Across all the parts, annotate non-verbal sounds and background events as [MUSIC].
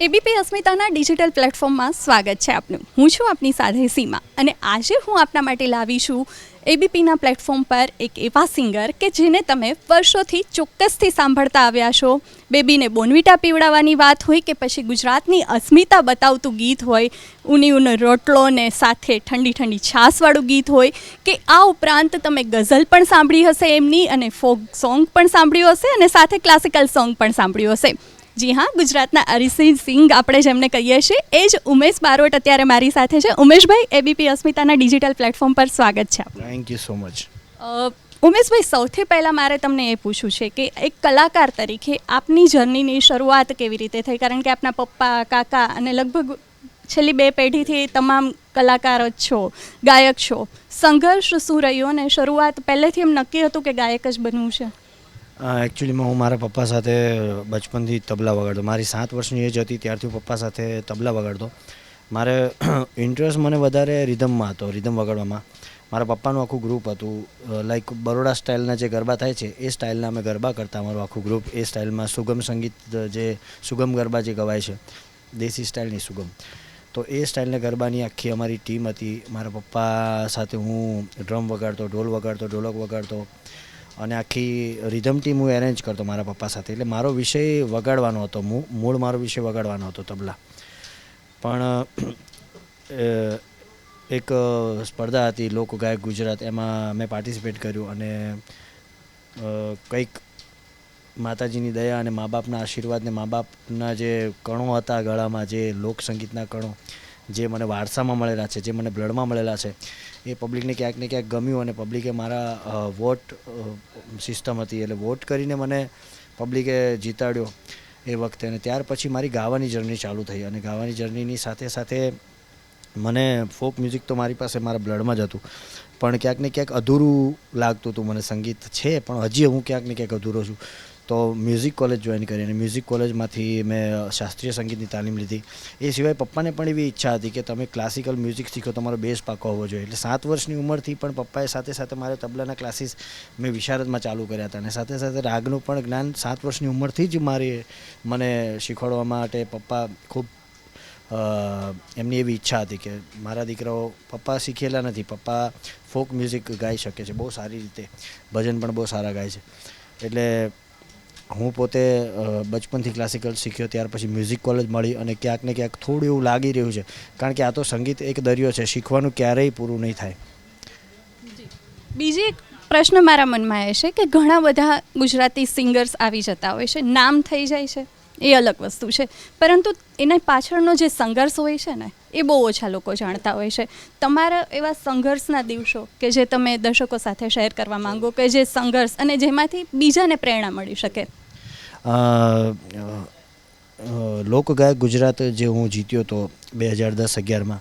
ABP અસ્મિતાના digital પ્લેટફોર્મમાં સ્વાગત છે આપનું. હું છું આપની સાથે સીમા અને આજે હું આપના માટે લાવી છું એબીપીના પ્લેટફોર્મ પર એક એવા સિંગર કે જેને તમે વર્ષોથી ચોક્કસથી સાંભળતા આવ્યા છો. બેબીને બોનવીટા પીવડાવવાની વાત હોય કે પછી ગુજરાતની અસ્મિતા બતાવતું ગીત હોય, ઉની ઉનો રોટલો ને સાથે ઠંડી ઠંડી છાશવાળું ગીત હોય કે આ ઉપરાંત તમે ગઝલ પણ સાંભળી હશે એમની અને ફોક સોંગ પણ સાંભળ્યું હશે અને સાથે ક્લાસિકલ સોંગ પણ સાંભળ્યું હશે. જી હા ગુજરાતના અરિસિંહ સિંગ આપણે જેમને કહીએ છીએ એ જ ઉમેશ બારોટ અત્યારે મારી સાથે છે. ઉમેશભાઈ એબીપી અસ્મિતાના ડિજિટલ પ્લેટફોર્મ પર સ્વાગત છે. Thank you so much Umeshbhai સૌથી પહેલાં મારે તમને એ પૂછવું છે કે એક કલાકાર તરીકે આપની જર્નીની શરૂઆત કેવી રીતે થઈ? કારણ કે આપના પપ્પા કાકા અને લગભગ છેલ્લી બે પેઢીથી તમામ કલાકાર જ છો ગાયક છો. સંઘર્ષ શું રહ્યો અને શરૂઆત પહેલેથી એમ નક્કી હતું કે ગાયક જ બનવું છે? એકચ્યુઅલીમાં હું મારા પપ્પા સાથે બચપનથી તબલા વગાડતો. મારી સાત વર્ષની એજ હતી, ત્યારથી હું પપ્પા સાથે તબલા વગાડતો. મારે [CLEARS THROAT] ઇન્ટરેસ્ટ મને વધારે રિધમમાં હતો રિધમ વગાડવામાં. મારા પપ્પાનું આખું ગ્રુપ હતું. લાઈક બરોડા સ્ટાઇલના જે ગરબા થાય છે, એ સ્ટાઇલના અમે ગરબા કરતા અમારું આખું ગ્રુપ એ સ્ટાઇલમાં સુગમ સંગીત જે, સુગમ ગરબા જે ગવાય છે, દેશી સ્ટાઇલની સુગમ. તો એ સ્ટાઇલના ગરબાની આખી અમારી ટીમ હતી. મારા પપ્પા સાથે હું ડ્રમ વગાડતો, ઢોલ વગાડતો, ઢોલક વગાડતો. અને આખી રિધમ ટીમ હું એરેન્જ કરતો મારા પપ્પા સાથે. એટલે મારો વિષય વગાડવાનો હતો મૂળ મારો વિષય વગાડવાનો હતો, તબલા. પણ એક સ્પર્ધા હતી લોકગાયક ગુજરાત. એમાં મેં પાર્ટિસિપેટ કર્યું અને કંઈક માતાજીની દયા અને મા બાપના આશીર્વાદને મા બાપના જે કણો હતા ગળામાં, જે લોક સંગીતના કણો જે મને વારસામાં મળેલા છે, જે મને બ્લડમાં મળેલા છે, એ પબ્લિકને ક્યાંક ને ક્યાંક ગમ્યું અને પબ્લિકે મારા વોટ સિસ્ટમ હતી એટલે વોટ કરીને મને પબ્લિકે જીતાડ્યો એ વખતે અને ત્યાર પછી મારી ગાવાની જર્ની ચાલુ થઈ અને ગાવાની જર્નીની સાથે સાથે મને ફોક મ્યુઝિક તો મારી પાસે મારા બ્લડમાં જ હતું, પણ ક્યાંક ને ક્યાંક અધૂરું લાગતું હતું, મને સંગીત છે, પણ હજી હું ક્યાંક ને ક્યાંક અધૂરો છું. તો મ્યુઝિક કોલેજ જોઈન કરી અને મ્યુઝિક કોલેજમાંથી મેં શાસ્ત્રીય સંગીતની તાલીમ લીધી. એ સિવાય પપ્પાને પણ એવી ઈચ્છા હતી કે તમે ક્લાસિકલ મ્યુઝિક શીખો, તમારો બેઝ પાકો હોવો જોઈએ. એટલે સાત વર્ષની ઉંમરથી પણ પપ્પાએ સાથે સાથે મારે તબલાના ક્લાસીસ મેં વિશારદમાં ચાલુ કર્યા હતા અને સાથે સાથે રાગનું પણ જ્ઞાન સાત વર્ષની ઉંમરથી જ મારે મને શીખવાડવા માટે પપ્પા ખૂબ એમની એવી ઈચ્છા હતી કે મારા દીકરાઓ પપ્પા શીખેલા નથી. પપ્પા ફોક મ્યુઝિક ગાઈ શકે છે, બહુ સારી રીતે. ભજન પણ બહુ સારા ગાય છે. એટલે હું પોતે બચપનથી ક્લાસિકલ શીખ્યો, ત્યાર પછી મ્યુઝિક કોલેજ મળી અને ક્યાંક ને ક્યાંક થોડું એવું લાગી રહ્યું છે. કારણ કે આ તો સંગીત એક દરિયો છે, શીખવાનું ક્યારેય પૂરું નહીં થાય. બીજી એક પ્રશ્ન મારા મનમાં એ છે કે ઘણા બધા ગુજરાતી સિંગર્સ આવી જતા હોય છે, નામ થઈ જાય છે, એ અલગ વસ્તુ છે. પરંતુ એના પાછળનો જે સંઘર્ષ હોય છે ને એ બહુ ઓછા લોકો જાણતા હોય છે. તમારા એવા સંઘર્ષના દિવસો કે જે તમે દર્શકો સાથે શેર કરવા માંગો કે જે સંઘર્ષ અને જેમાંથી બીજાને પ્રેરણા મળી શકે? લોકગાયક ગુજરાત જે હું જીત્યો હતો બે હજાર દસ અગિયારમાં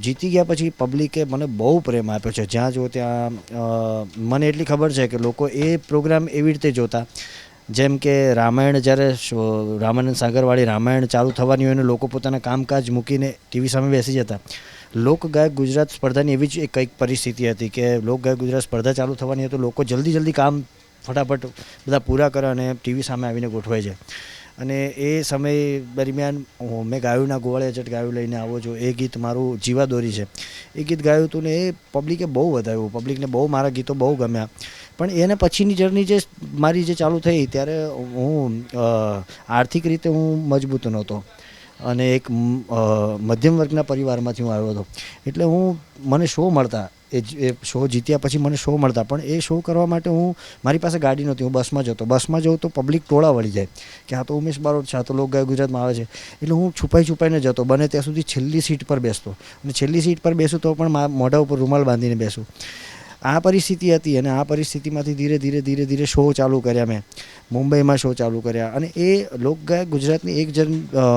જીતી ગયા પછી પબ્લિકે મને બહુ પ્રેમ આપ્યો છે. જ્યાં જો ત્યાં મને એટલી ખબર છે કે લોકો એ પ્રોગ્રામ એવી રીતે જોતા જેમ કે રામાયણ જ્યારે રામાનંદ સાગરવાળી રામાયણ ચાલુ થવાની હોય અને લોકો પોતાના કામકાજ મૂકીને ટીવી સામે બેસી જતા. લોકગાયક ગુજરાત સ્પર્ધાની એવી જ એક કંઈક પરિસ્થિતિ હતી કે લોકગાયક ગુજરાત સ્પર્ધા ચાલુ થવાની હતી તો લોકો જલ્દી જલ્દી કામ ફટાફટ બધા પૂરા કરે અને ટીવી સામે આવીને ગોઠવાય જાય અને એ સમય દરમિયાન મેં ગાયુંના ગોવાળે જટ ગાયું લઈને આવો છો. એ ગીત મારું જીવાદોરી છે. એ ગીત ગાયું હતું ને એ પબ્લિકે બહુ વધાવ્યું પબ્લિકને બહુ મારા ગીતો બહુ ગમ્યા. પણ એને પછીની જર્ની જે મારી જે ચાલુ થઈ ત્યારે હું આર્થિક રીતે હું મજબૂત નહોતો. અને એક મધ્યમ વર્ગના પરિવારમાંથી હું આવ્યો હતો. એટલે હું, મને શો મળતા. એ એ શો જીત્યા પછી મને શો મળતા. પણ એ શો કરવા માટે હું, મારી પાસે ગાડી નહોતી. હું બસમાં જતો. બસમાં જઉં તો પબ્લિક ટોળા વળી જાય. કે આ તો ઉમેશ બારોટ છે, આ તો લોકગાય ગુજરાતમાં આવે છે. એટલે હું છુપાઈ છુપાઈને જતો. બને ત્યાં સુધી છેલ્લી સીટ પર બેસતો. અને છેલ્લી સીટ પર બેસું તો પણ મોઢા ઉપર રૂમાલ બાંધીને બેસું. આ પરિસ્થિતિ હતી અને આ પરિસ્થિતિમાંથી ધીરે ધીરે ધીરે ધીરે શો ચાલુ કર્યા મેં. મુંબઈમાં શો ચાલુ કર્યા. અને એ લોકગાયક ગુજરાતની એક જન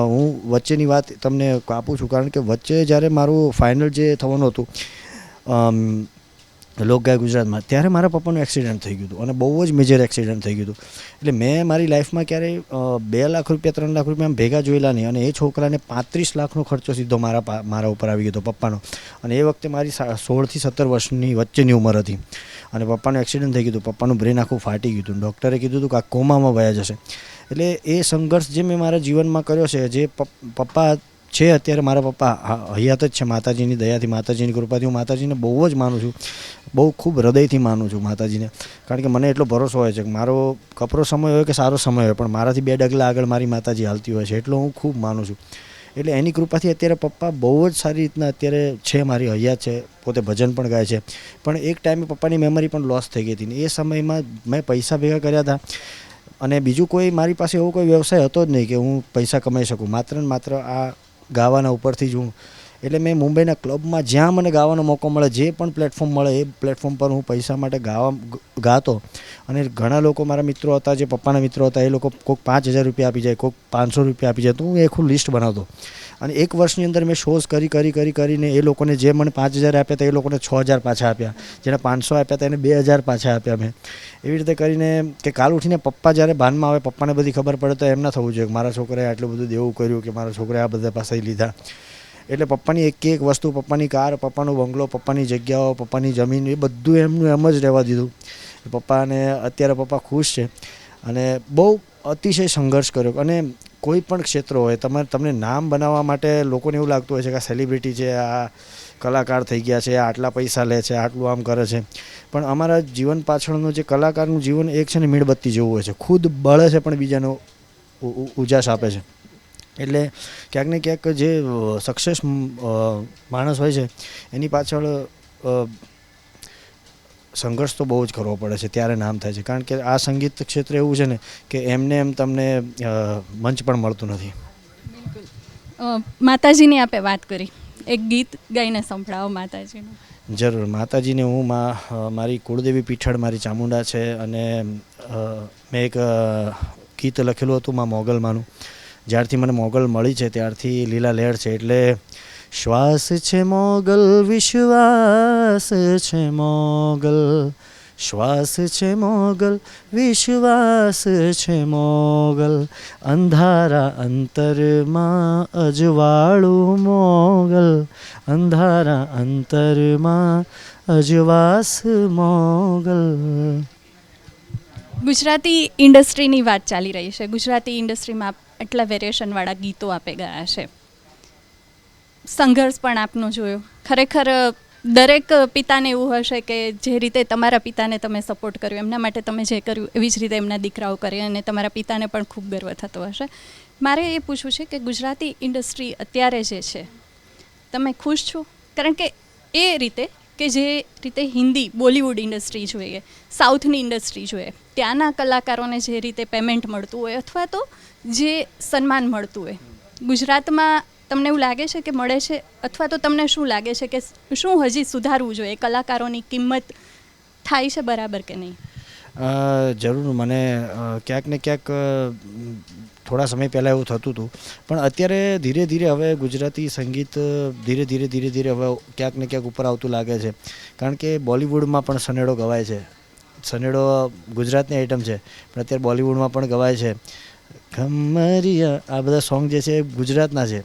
હું વચ્ચેની વાત તમને આપું છું. કારણ કે વચ્ચે જ્યારે મારું ફાઇનલ જે થવાનું હતું અમ, લોકગાયક ગુજરાતમાં. ત્યારે મારા પપ્પાનું એક્સિડન્ટ થઈ ગયું હતું અને બહુ જ મેજર એક્સિડન્ટ થઈ ગયું હતું. એટલે મેં મારી લાઈફમાં ક્યારેય બે લાખ રૂપિયા ત્રણ લાખ રૂપિયા ભેગા જોયેલા નહીં અને એ છોકરાને પાંત્રીસ લાખનો ખર્ચો સીધો મારા મારા ઉપર આવી ગયો હતો પપ્પાનો. અને એ વખતે મારી સોળથી સત્તર વર્ષની વચ્ચેની ઉંમર હતી. અને પપ્પાનું એક્સિડન્ટ થઈ ગયું હતું પપ્પાનું બ્રેન આખું ફાટી ગયું હતું. ડૉક્ટરે કીધું હતું કે આ કોમામાં વયા જશે. એટલે એ સંઘર્ષ જે મેં મારા જીવનમાં કર્યો છે જે પપ્પા છે અત્યારે મારા પપ્પા હયાત જ છે, માતાજીની દયાથી, માતાજીની કૃપાથી હું માતાજીને બહુ જ માનું છું. બહુ ખૂબ હૃદયથી માનું છું માતાજીને. કારણ કે મને એટલો ભરોસો હોય છે કે મારો કપરો સમય હોય કે સારો સમય હોય, પણ મારાથી બે ડગલા આગળ મારી માતાજી હાલતી હોય છે, એટલો હું ખૂબ માનું છું. એટલે એની કૃપાથી અત્યારે પપ્પા બહુ જ સારી રીતના અત્યારે છે, મારી હૈયા છે, પોતે ભજન પણ ગાય છે. પણ એક ટાઈમે પપ્પાની મેમરી પણ લોસ થઈ ગઈ હતી એ સમયમાં મેં પૈસા ભેગા કર્યા હતા. અને બીજું કોઈ મારી પાસે એવો કોઈ વ્યવસાય હતો જ નહીં કે હું પૈસા કમાઈ શકું. માત્ર ને માત્ર આ ગાવાના ઉપરથી જ હું. એટલે મેં મુંબઈના ક્લબમાં જ્યાં મને ગાવાનો મોકો મળે, જે પણ પ્લેટફોર્મ મળે, એ પ્લેટફોર્મ પર હું પૈસા માટે ગાવા, ગાતો. અને ઘણા લોકો મારા મિત્રો હતા, જે પપ્પાના મિત્રો હતા, એ લોકો કોઈક પાંચ હજાર રૂપિયા આપી જાય, કોઈક પાંચસો રૂપિયા આપી જાય, તો હું એ આખું લિસ્ટ બનાવતો. અને એક વર્ષની અંદર મેં શોઝ કરી કરી કરી, કરીને એ લોકોને જે મને પાંચ હજાર આપ્યા હતા એ લોકોને છ હજાર પાછા આપ્યા. જેને પાંચસો આપ્યા હતા એને બે હજાર પાછા આપ્યા મેં. એવી રીતે કરીને કે કાલ ઉઠીને પપ્પા જ્યારે ભાનમાં આવે, પપ્પાને બધી ખબર પડે તો એમ ના થવું જોઈએ મારા છોકરાએ આટલું બધું દેવું કર્યું કે મારા છોકરાએ આ બધા પાસે લીધા. એટલે પપ્પાની એક એક વસ્તુ, પપ્પાની કાર, પપ્પાનો બંગલો, પપ્પાની જગ્યાઓ, પપ્પાની જમીન, એ બધું એમનું એમ જ રહેવા દીધું. પપ્પાને, અત્યારે પપ્પા ખુશ છે. અને બહુ અતિશય સંઘર્ષ કર્યો. અને કોઈ પણ ક્ષેત્ર હોય તમારે તમને નામ બનાવવા માટે લોકોને એવું લાગતું હોય છે કે આ સેલિબ્રિટી છે, આ કલાકાર થઈ ગયા છે આટલા પૈસા લે છે, આટલું આમ કરે છે. પણ અમારા જીવન પાછળનું જે કલાકારનું જીવન એક છે ને મીણબત્તી જેવું હોય છે. ખુદ બળે છે પણ બીજાનો ઉજાસ આપે છે. એટલે ક્યાંક ને ક્યાંક જે સક્સેસ માણસ હોય છે, એની પાછળ સંઘર્ષ તો બહુ જ કરવો પડે છે ત્યારે નામ થાય છે. કારણ કે આ સંગીત ક્ષેત્ર એવું છે ને કે એમને એમ તમને મંચ પણ મળતું નથી. માતાજીની આપે વાત કરી. એક ગીત ગાઈને સંભળાવો માતાજીનું. જરૂર. માતાજીને હું મા મારી કુળદેવી પીઠળ મારી ચામુંડા છે અને મેં એક ગીત લખેલું હતું મા મોગલમાંનું જ્યારથી મને મોગલ મળી છે ત્યારથી લીલા લહેર છે. એટલે શ્વાસ છે મોગલ, વિશ્વાસ છે મોગલ. શ્વાસ છે મોગલ, વિશ્વાસ છે મોગલ. અંધારા અંતરમાં અજવાળું મોગલ. અંધારા અંતરમાં અજવાસ મોગલ. ગુજરાતી ઇન્ડસ્ટ્રીની વાત ચાલી રહી છે. ગુજરાતી ઇન્ડસ્ટ્રીમાં આટલા વેરિએશનવાળા ગીતો આપે ગયા છે. સંઘર્ષ પણ આપનો જોયો. ખરેખર દરેક પિતાને એવું હશે કે જે રીતે તમારા પિતાને તમે સપોર્ટ કર્યો, એમના માટે તમે જે કર્યું, એવી જ રીતે એમના દીકરાઓ કરે અને તમારા પિતાને પણ ખૂબ ગર્વ થતો હશે. મારે એ પૂછવું છે કે ગુજરાતી ઇન્ડસ્ટ્રી અત્યારે જે છે, તમે ખુશ છો? કારણ કે એ રીતે કે જે રીતે હિન્દી બોલિવૂડ ઇન્ડસ્ટ્રી જોઈએ, સાઉથની ઇન્ડસ્ટ્રી જોઈએ, ત્યાંના કલાકારોને જે રીતે પેમેન્ટ મળતું હોય અથવા તો જે સન્માન મળતું હોય, ગુજરાતમાં તમને એવું લાગે છે કે મળે છે? અથવા તો તમને શું લાગે છે કે શું હજી સુધારવું જોઈએ? કલાકારોની કિંમત થાય છે બરાબર કે નહીં? જરૂર. મને ક્યાંક ને ક્યાંક થોડા સમય પહેલાં એવું થતું હતું. પણ અત્યારે ધીરે ધીરે હવે ગુજરાતી સંગીત ધીરે ધીરે ધીરે ધીરે હવે ક્યાંક ને ક્યાંક ઉપર આવતું લાગે છે. કારણ કે બોલિવૂડમાં પણ સનેડો ગવાય છે. સનેડો ગુજરાતની આઇટમ છે, પણ અત્યારે બોલિવૂડમાં પણ ગવાય છે. ખમરિયા આ બધા સોંગ જે છે ગુજરાતના છે.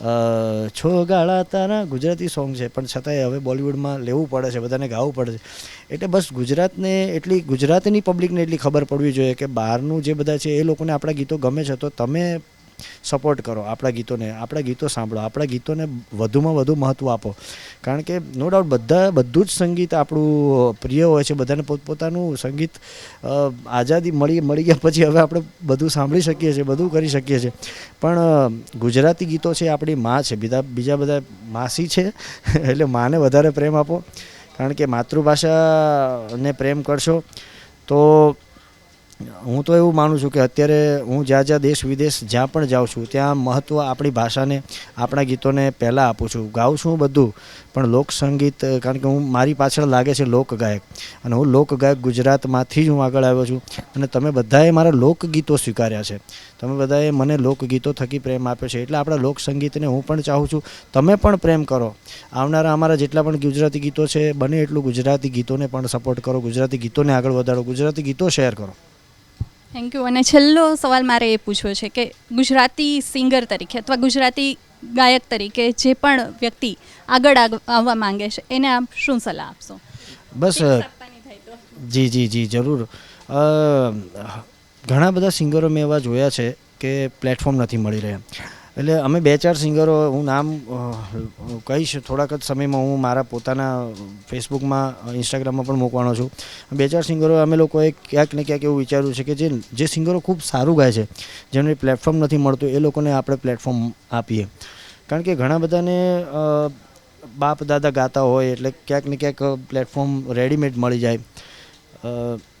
છો ગાળા તારા ગુજરાતી સોંગ છે, પણ છતાંય હવે બોલિવૂડમાં લેવું પડે છે, બધાને ગાવું પડે છે. એટલે બસ ગુજરાતને એટલી, ગુજરાતની પબ્લિકને એટલી ખબર પડવી જોઈએ કે બહારનું જે બધા છે, એ લોકોને આપણા ગીતો ગમે છે. તો તમે સપોર્ટ કરો, આપણા ગીતોને, આપણા ગીતો સાંભળો, આપણા ગીતોને વધુમાં વધુ મહત્ત્વ આપો. કારણ કે નો ડાઉટ બધા, બધું જ સંગીત આપણું પ્રિય હોય છે, બધાને પોતપોતાનું સંગીત આઝાદી મળી મળી ગયા પછી હવે આપણે બધું સાંભળી શકીએ છીએ, બધું કરી શકીએ છીએ. પણ ગુજરાતી ગીતો છે આપણી માં છે. બીજા બીજા બધા માસી છે, [LAUGHS] એટલે માને વધારે પ્રેમ આપો. કારણ કે માતૃભાષાને પ્રેમ કરશો, તો હું તો એવું માનું છું કે અત્યારે હું જ્યાં જ્યાં દેશ વિદેશ જ્યાં પણ જાઉં છું, ત્યાં મહત્ત્વ આપણી ભાષાને, આપણા ગીતોને પહેલાં આપું છું. ગાઉં છું બધું, પણ લોક સંગીત, કારણ કે હું, મારી પાછળ લાગે છે લોકગાયક અને હું લોકગાયક ગુજરાતમાંથી જ હું આગળ આવ્યો છું. અને તમે બધાએ મારા લોકગીતો સ્વીકાર્યા છે. તમે બધાએ મને લોકગીતો થકી પ્રેમ આપ્યો છે. એટલે આપણા લોકસંગીતને હું પણ ચાહું છું. તમે પણ પ્રેમ કરો. આવનારા અમારા જેટલા પણ ગુજરાતી ગીતો છે, બને એટલું ગુજરાતી ગીતોને પણ સપોર્ટ કરો. ગુજરાતી ગીતોને આગળ વધારો. ગુજરાતી ગીતો શેર કરો. થેન્ક યુ અને છેલ્લો સવાલ મારે એ પૂછવો છે કે ગુજરાતી સિંગર તરીકે અથવા ગુજરાતી ગાયક તરીકે જે પણ વ્યક્તિ આગળ આગ- આવવા માંગે છે એને આપ શું સલાહ આપશો? બસ જી જી જી જરૂર. ઘણા બધા સિંગરો મેં એવા જોયા છે કે પ્લેટફોર્મ નથી મળી રહ્યા. એટલે અમે બે ચાર સિંગરો, હું નામ કહીશ, થોડાક જ સમયમાં હું મારા પોતાના ફેસબુકમાં ઇન્સ્ટાગ્રામમાં પણ મૂકવાનો છું. બે ચાર સિંગરો, અમે લોકોએ ક્યાંક ને ક્યાંક એવું વિચાર્યું છે કે જે જે સિંગરો ખૂબ સારું ગાય છે, જેમને પ્લેટફોર્મ નથી મળતું, એ લોકોને આપણે પ્લેટફોર્મ આપીએ. કારણ કે ઘણા બધાને બાપ દાદા ગાતા હોય એટલે ક્યાંક ને ક્યાંક પ્લેટફોર્મ રેડીમેડ મળી જાય.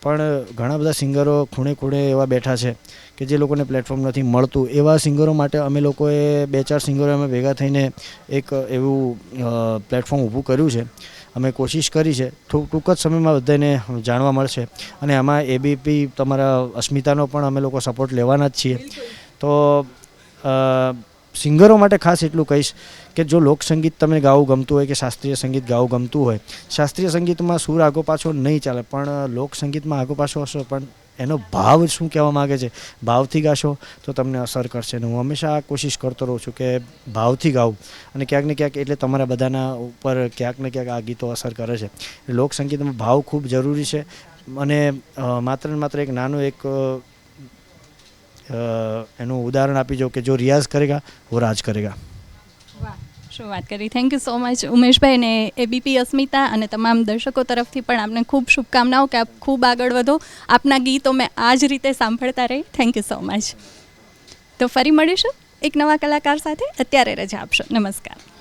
પણ ઘણા બધા સિંગરો ખૂણે ખૂણે એવા બેઠા છે કે જે લોકોને પ્લેટફોર્મ નથી મળતું. એવા સિંગરો માટે અમે લોકોએ બે ચાર સિંગરો અમે ભેગા થઈને એક એવું પ્લેટફોર્મ ઊભું કર્યું છે. અમે કોશિશ કરી છે. થોડું, ટૂંક જ સમયમાં બધાને જાણવા મળશે. અને આમાં એબીપી તમારા અસ્મિતાનો પણ અમે લોકો સપોર્ટ લેવાના જ છીએ. તો સિંગરો માટે ખાસ એટલું કહીશ કે જો લોકસંગીત તમે ગાવું ગમતું હોય કે શાસ્ત્રીય સંગીત ગાવું ગમતું હોય, શાસ્ત્રીય સંગીતમાં સૂર આગો પાછો નહીં ચાલે, પણ લોકસંગીતમાં આગો પાછો હશો, પણ એનો ભાવ શું કહેવા માગે છે? ભાવથી ગાશો તો તમને અસર કરશે અને હું હંમેશા આ કોશિશ કરતો રહું છું કે ભાવથી ગાવું અને ક્યાંક ને ક્યાંક એટલે તમારા બધાના ઉપર ક્યાંક ને ક્યાંક આ ગીતો અસર કરે છે. લોકસંગીતમાં ભાવ ખૂબ જરૂરી છે અને માત્ર ને માત્ર એક નાનું એક એનું ઉદાહરણ આપી જાઉં કે જો રિયાઝ કરેગા વો રાજ કરેગા. શું વાત કરી. Thank you so much Umeshbhai ને એબીપી અસ્મિતા અને તમામ દર્શકો તરફથી પણ આપને ખૂબ શુભકામનાઓ કે આપ ખૂબ આગળ વધો. આપના ગીતો મેં આ જ રીતે સાંભળતા રહી. થેન્ક યુ સો મચ તો ફરી મળીશું એક નવા કલાકાર સાથે. અત્યારે રજા આપશો. નમસ્કાર.